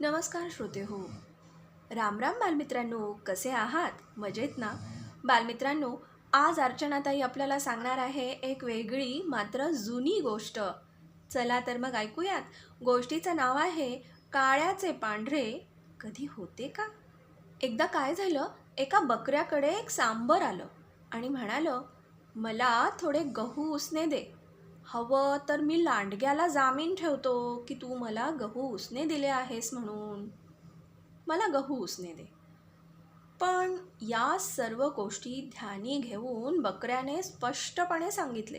नमस्कार श्रोते हो. राम राम बालमित्रांनो कसे आहात? मजेत ना? बालमित्रांनो आज अर्चनाताई आपल्याला सांगणार आहे एक वेगळी मात्र जुनी गोष्ट. चला तर मग ऐकूयात. गोष्टीचं नाव आहे काळ्याचे पांढरे कधी होते का? एकदा काय झालं? एका बकऱ्याकडे एक सांबर आलं आणि म्हणालं मला थोडे गहू उसने दे. हवं तर मी लांडग्याला जामीन ठेवतो की तू मला गहू उसने दिले आहेस म्हणून. मला गहू उसने दे. पण या सर्व गोष्टी ध्यानी घेऊन बकऱ्याने स्पष्टपणे सांगितले.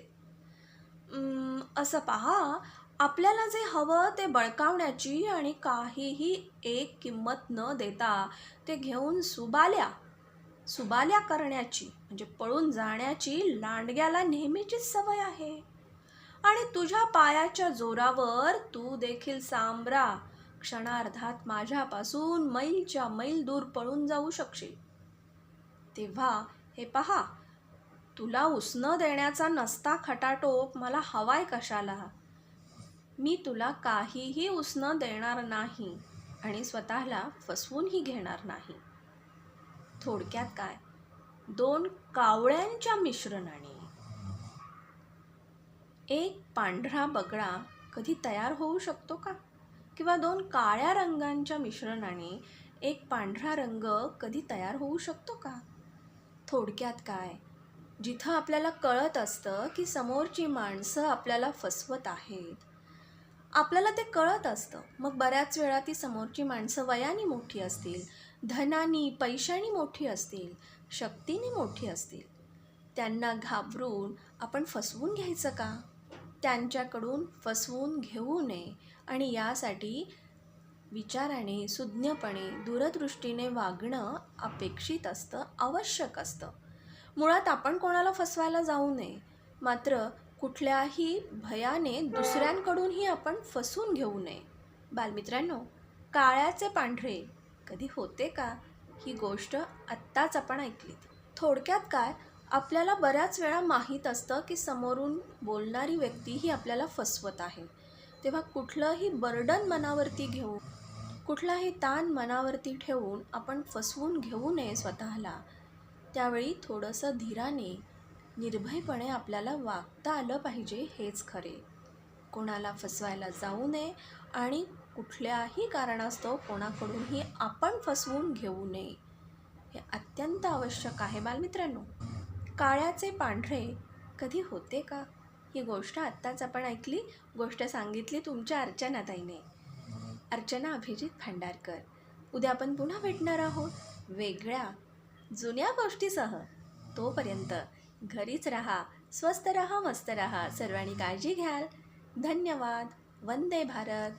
असं पहा आपल्याला जे हवं ते बळकावण्याची आणि काहीही एक किंमत न देता ते घेऊन सुबाल्या. सुबाल्या करण्याची म्हणजे पळून जाण्याची लांडग्याला नेहमीचीच सवय आहे. आणि तुझ्या पायाच्या जोरावर तू देखील सांबरा. क्षणार्धात माझ्यापासून मैलच्या मैल दूर पळून जाऊ शकशील. तेव्हा हे पहा तुला उसणं देण्याचा नसता खटाटोप मला हवाय कशाला? मी तुला काहीही उसणं देणार नाही आणि स्वतःला फसवूनही घेणार नाही. थोडक्यात काय? दोन कावळ्यांच्या मिश्रणाने. एक पांढरा बगळा कधी तयार होऊ शकतो का? किंवा दोन काळ्या रंगांच्या मिश्रणाने एक पांढरा रंग कधी तयार होऊ शकतो का? थोडक्यात काय? जिथं आपल्याला कळत असतं की समोरची माणसं आपल्याला फसवत आहेत. आपल्याला ते कळत असतं. मग बऱ्याच वेळा ती समोरची माणसं वयाने मोठी असतील धनानी पैशानी मोठी असतील शक्तीने मोठी असतील. त्यांना घाबरून आपण फसवून घ्यायचं का? त्यांच्याकडून फसवून घेऊ नये आणि यासाठी विचाराने सुज्ञपणे दूरदृष्टीने वागणं अपेक्षित असतं आवश्यक असतं. मुळात आपण कोणाला फसवायला जाऊ नये. मात्र कुठल्याही भयाने दुसऱ्यांकडूनही आपण फसवून घेऊ नये. बालमित्रांनो काळ्याचे पांढरे कधी होते का? ही गोष्ट आत्ताच आपण ऐकलीत. थोडक्यात काय? आपल्याला बऱ्याच वेळा माहीत असतं की समोरून बोलणारी व्यक्ती ही आपल्याला फसवत आहे. तेव्हा कुठलंही बर्डन मनावरती घेऊ कुठलाही ताण मनावरती ठेवून आपण फसवून घेऊ नये स्वतःला. त्यावेळी थोडंसं धीराने निर्भयपणे आपल्याला वागता आलं पाहिजे हेच खरे. कोणाला फसवायला जाऊ नये आणि कुठल्याही कारणास्तव कोणाकडूनही आपण फसवून घेऊ नये. हे अत्यंत आवश्यक आहे बालमित्रांनो. काळ्याचे पांढरे कधी होते का? ही गोष्ट आत्ताच आपण ऐकली. गोष्ट सांगितली तुमच्या अर्चनाताईने अर्चना अभिजित भांडारकर. उद्या आपण पुन्हा भेटणार आहोत. वेगळ्या जुन्या गोष्टीसह. तोपर्यंत घरीच राहा स्वस्त रहा मस्त रहा. सर्वांनी काळजी घ्याल. धन्यवाद. वंदे भारत.